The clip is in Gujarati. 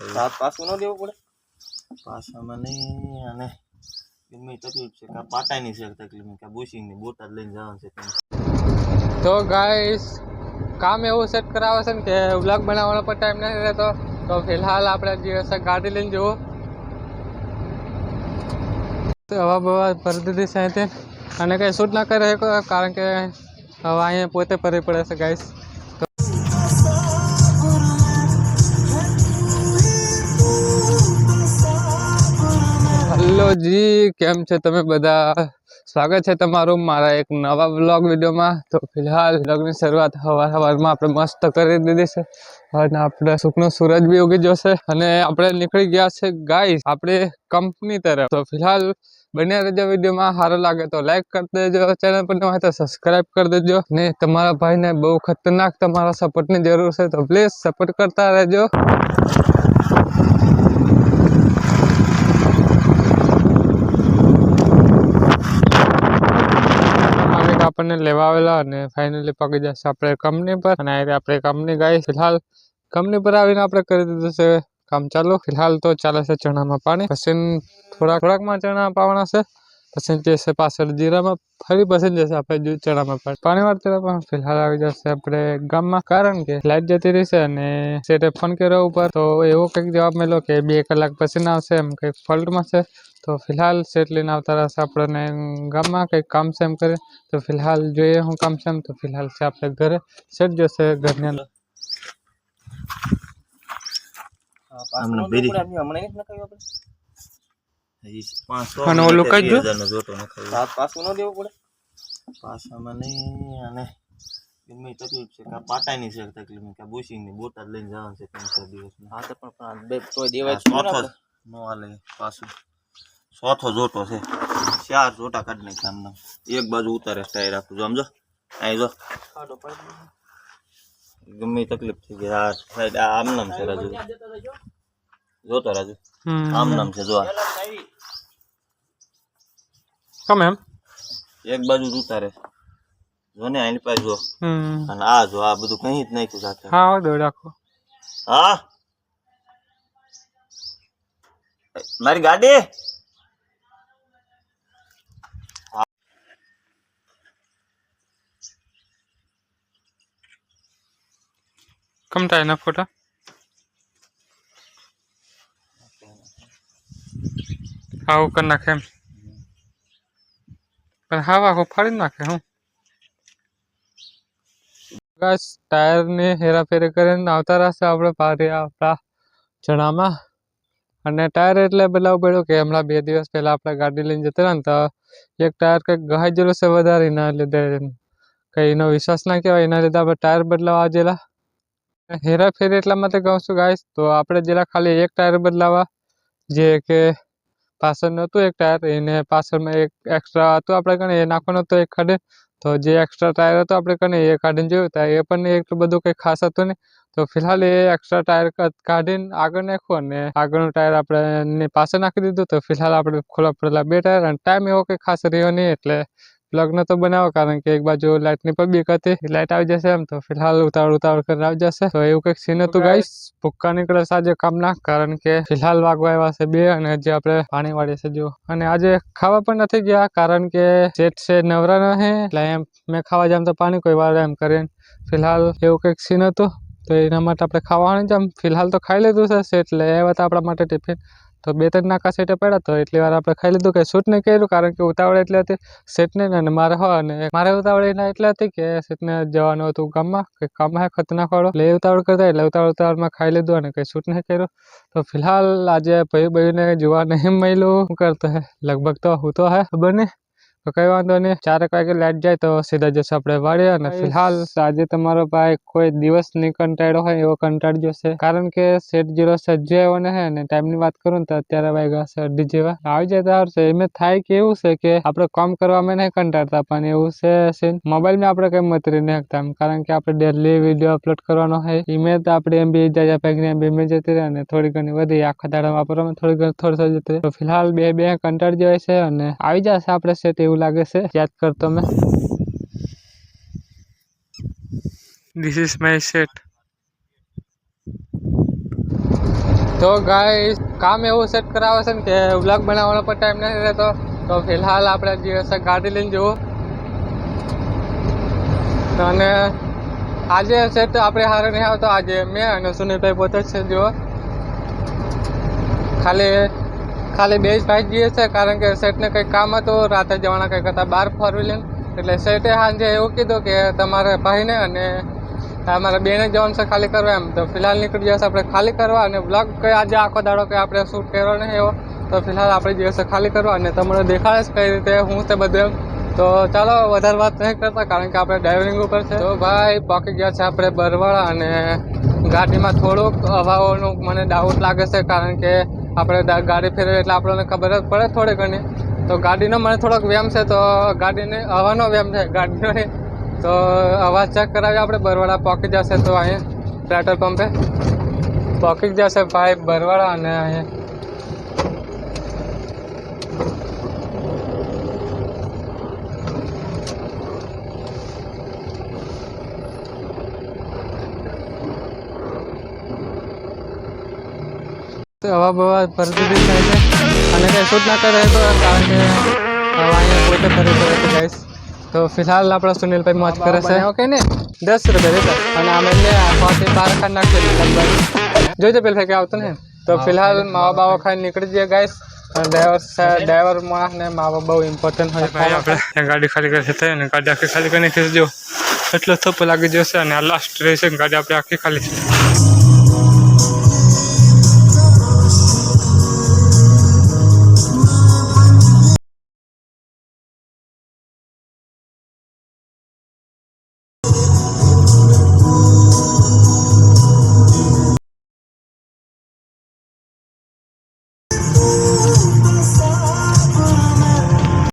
સાત પાછું ન દેવું પડે? પાછામાં નહીં અને ગમે તકલીફ છે કાં પાટાની છે તકલીફ કાં બુશિંગની બોટાદ લઈને જવાનું છે તો ગાઈસ કામ એવું સેટ કરાવે છે ને કે વ્લોગ બનાવવાનો પણ ટાઈમ નથી રહેતો તો ફિલહાલ આપણે જે હશે ગાડી લઈને જવું. હવા બવા ભરી દીધી અહીંથી. અને કંઈ શૂટ ના કરી કારણ કે હવા અહીંયા પોતે ભરવી પડે છે ગાઈસ કેમ છે તમે બધા? સ્વાગત છે તમારું મારા એક નવા બ્લોગ વિડીયોમાં. તો ફિલહાલ બ્લોગની શરૂઆત સવાર સવારમાં આપણે મસ્ત કરી દીધી છે. અને આપણે સુખનો સૂરજ બી ઉગી જશે અને આપણે નીકળી ગયા છે ગાઈસ આપણે કંપની તરફ. તો ફિલહાલ, બન્યા રહેજો વિડીયોમાં. સારો લાગે તો લાઈક કરી દેજો. ચેનલ પર હોય તો સબસ્ક્રાઈબ કરી દેજો. ને તમારા ભાઈને બહુ ખતરનાક તમારા સપોર્ટની જરૂર છે, તો પ્લીઝ સપોર્ટ કરતા રહેજો. આપણને લેવા આવેલા અને ફાઇનલી પગી જશે આપણે કંપની પર. અને આ રીતે આપણે કંપની ગઈ. ફિલહાલ કંપની પર આવીને આપણે કરી દીધું છે કામ ચાલુ. ફિલહાલ તો ચાલે છે ચણામાં પાણી. પછી થોડાક, થોડાકમાં ચણા પાવાના છે. પછી જશે પાછળ જીરામાં ફરી પછી જશે આપણે જો ચણામાં પાણી પાણી વાળતા પણ ફિલહાલ આવી જશે આપણે ગામમાં કારણ કે લાઇટ જતી રહેશે અને સેટે ફોન કર્યો ઉપર તો એવો કંઈક જવાબ મળ્યો કે બે કલાક પછી ના આવશે એમ કંઈક ફોલ્ટમાં છે તો ફિલહાલ સેટ લઈને આવતા રહેશે આપણને ગામમાં કંઈક કામ છે એમ કરે તો ફિલહાલ જોઈએ હું કામ છે એમ તો ફિલહાલ છે આપણે ઘરે સેટ જશે ઘરની અંદર હા, પાછું આમને ન ભેરી. દેવું પડે એમને હમણાં નથી નખાવ્યું આપણે હજી પાંચસો અને ઓલું કઈ સાત પાછું ન દેવું પડે? પાછામાં નહીં અને એમની તકલીફ છે કાં પાટાની છે તકલીફ કાં બુશિંગની બોટાદ લઈને જવાનું છે ત્રણ ચાર દિવસ હા તો પણ બે તોય દેવાય નહીં ચોથો. નો હાલે પાછું. ચોથો જોતો છે. ચાર જોટા કાઢી નાખ્યા આમનામ. એક બાજુ ઉતારે ટાયર રાખું જો સમજો અહીં જો. ગમે તકલીફ થઈ ગઈ. આ સાઈડ આ આમ નામ છે રાજુ. જોતો રાજુ. આમ નામ છે જો આ. કેમ એમ એક બાજુ જ ઉતારે જો ને આની પાસે જો. અને આ જો આ બધું કઈ જ નાખ્યું સાથે. હા દોડ રાખો. હા? મારી ગાડી? કમ થાય એના ફોટા આવું કરી નાખે એમ પણ હા આખો ફાડી નાખે, હું. બસ, ટાયરની હેરાફેરી કરીને આવતા રહેશે આપણે પારી આપણા ચણામાં અને ટાયર એટલે બદલાવું પડ્યું કે હમણાં બે દિવસ પહેલાં આપણે ગાડી લઈને જતા રહ્યા ને તો એક ટાયર કંઈક ગહાઈ ગયેલું છે વધારે, એના લીધે કંઈ એનો વિશ્વાસ ના કહેવાય, એના લીધે આપણે ટાયર બદલાવા જેલા. હેરાફેરી એટલા માટે કહું છું ગાઈસ તો આપણે જેલા ખાલી એક ટાયર બદલાવા. જે કે પાછળ નહોતું એક ટાયર એને પાછળમાં એક એક્સ્ટ્રા હતું. આપણે કને એ નાખવાનું હતું એક ખાડે. તો જે એક્સ્ટ્રા ટાયર હતો આપણે કને એ કાઢીને જોયું. તો એ પણ એટલું બધું કંઈ ખાસ હતું નહીં. તો ફિલહાલ એ એક્સ્ટ્રા ટાયર કાઢીને આગળ નાખ્યું અને આગળનું ટાયર આપણે પાછળ નાખી દીધું. તો ફિલહાલ આપણે ખોલા પડેલા બે ટાયર અને ટાઈમ એવો કંઈ ખાસ રહ્યો નહીં. એટલે લગ્ન તો બનાવો કારણ કે એક બાજુ લાઇટની પણ બીક હતી. લાઇટ આવી જશે એમ તો. ફિલહાલ ઉતાવળ ઉતાવળ કરીને આવી જશે. તો એવું કંઈક સીન હતું ગાઈશ ભૂક્કા નીકળે આજે કામના કારણ કે ફિલહાલ વાગવા આવ્યા છે બે અને જે આપણે પાણી વાળી છે જો. અને આજે ખાવા પણ નથી ગયા કારણ કે જેઠ છે નવરા નહીં. એટલે એમ મેં ખાવા જામ તો પાણી કોઈ વાર એમ કરીને. ફિલહાલ એવું કંઈક સીન હતું તો એના માટે આપણે ખાવાનું જામ. ફિલહાલ તો ખાઈ લીધું છે એટલે આવ્યા હતા આપણા માટે ટિફિન તો બે ત્રણ નાકા સેટે પડ્યા તો એટલી વાર આપણે ખાઈ લીધું કે શૂટ નહીં કર્યું કારણ કે ઉતાવળ એટલી હતી સેટને અને મારે હો અને મારે ઉતાવળ એના એટલે હતી કે સેટને જવાનું હતું ગામમાં કે કામ હે ખતરનાક વાળો. એટલે ઉતાવળ કરતા એટલે ઉતાવળ ઉતાવળમાં ખાઈ લીધું અને કંઈ શૂટ નહીં કર્યું. તો ફિલહાલ આજે ભાઈ ભાઈને જોવા નહીં મળ્યું. શું કરતો હે? લગભગ તો હું તો હે નહીં. તો કઈ વાંધો નહીં. ચારેક વાગે લાઈટ જાય તો સીધા જશે આપણે વાળીએ અને ફિલહાલ આજે તમારો ભાઈ કોઈ દિવસ નહીં કંટાળ્યો હોય એવો કંટાળજો છે કારણ કે સેટ જીરો સજ્જો આવ્યો ને હે ને ટાઈમની વાત કરું ને તો અત્યારે વાગ્યા છે અઢી જેવા. આવી જાય તો આવશે એમ થાય કે એવું છે કે આપણે કામ કરવામાં નહીં કંટાળતા પણ એવું છે સીન. મોબાઈલમાં આપણે કંઈ મતરી નહીં શકતા કારણ કે આપણે ડેલી વીડિયો અપલોડ કરવાનો હોય. ઈમેલ તો આપણે એમ બી જાય પેકની એમ બી જતી રહે અને થોડી ઘણી વધી આખા દાડા વાપરવામાં થોડી ઘણી થોડી થોડી જતી રહે. તો ફિલહાલ બે બે કંટાળ જાય છે અને આવી જશે આપણે સેટ એવું લાગે છે? યાદ કરતો મેં ધીસ ઇઝ માય સેટ તો ગાય કામ એવું સેટ કરાવે છે ને કે વ્લોગ બનાવવાનો પણ ટાઈમ નથી રહેતો. તો ફિલહાલ આપણે જે હશે ગાડી લઈને જવું. અને આજે સેટ આપણે હારે નહીં આવતો. આજે મેં અને સુનિલભાઈ પોતે જ છે જુઓ. ખાલી ખાલી બે જ ભાઈ જઈએ છે કારણ કે સેટને કંઈક કામ હતું, રાતે જવાના કંઈક હતા બહાર ફોર લઈને. એટલે સેટે સાંજે એવું કીધું કે તમારે ભાઈને અને અમારે બેને જવાનું છે ખાલી કરવા એમ. તો ફિલહાલ નીકળી જશે આપણે ખાલી કરવા અને બ્લોગ કઈ આજે આખો દાડો કે આપણે શૂટ કર્યો નહીં એવો. તો ફિલહાલ આપણે જશે ખાલી કરવા અને તમને દેખાડે છે કઈ રીતે, હું તે બધું તો ચાલો, વધારે વાત નહીં કરતા, કારણ કે આપણે ડ્રાઇવિંગ ઉપર છે. તો ભાઈ પહોંચી ગયા છે આપણે બરવાળા અને ગાડીમાં થોડુંક હવાઓનું મને ડાઉટ લાગે છે, કારણ કે આપણે ગાડી ફેરવી એટલે આપણને ખબર જ પડે થોડી ઘણી. તો ગાડીનો મને થોડોક વ્યાયામ છે, તો ગાડીને હવાનો વ્યાયામ છે ગાડીનો તો અવાજ ચેક કરાવી આપણે બરવાડા પહોંચી જશે તો અહીંયા પેટ્રોલ પંપે પહોંચી જશે ભાઈ બરવાડા અને અહીંયા. તો હવા બવા ભરતી થાય છે. અને કંઈ જ ના કરે તો કારણ કે હવા અહીંયા પોતે ફરી પડે છે ગાઈસ તો ફિલહાલ આપણા સુનિલભાઈ મોજ કરે છે. ઓકે ને દસ રૂપિયા દેતો અને અમે આખોથી બાર ખાન નાખી જોઈ જોઈજો પેલા કે આવતો ને? તો ફિલહાલ માવા બાવા ખાઈ નીકળી જઈએ ગાઈસ ડ્રાઈવર ડ્રાઈવર માણસ ને માવા બહુ ઇમ્પોર્ટન્ટ હોય. ભાઈ આપણે ગાડી ખાલી કરી છે અને ગાડી આખી ખાલી કરીને જો. એટલો થપ્પો લાગી જશે અને આ લાસ્ટ રહેશે ગાડી આપણે આખી ખાલી. છે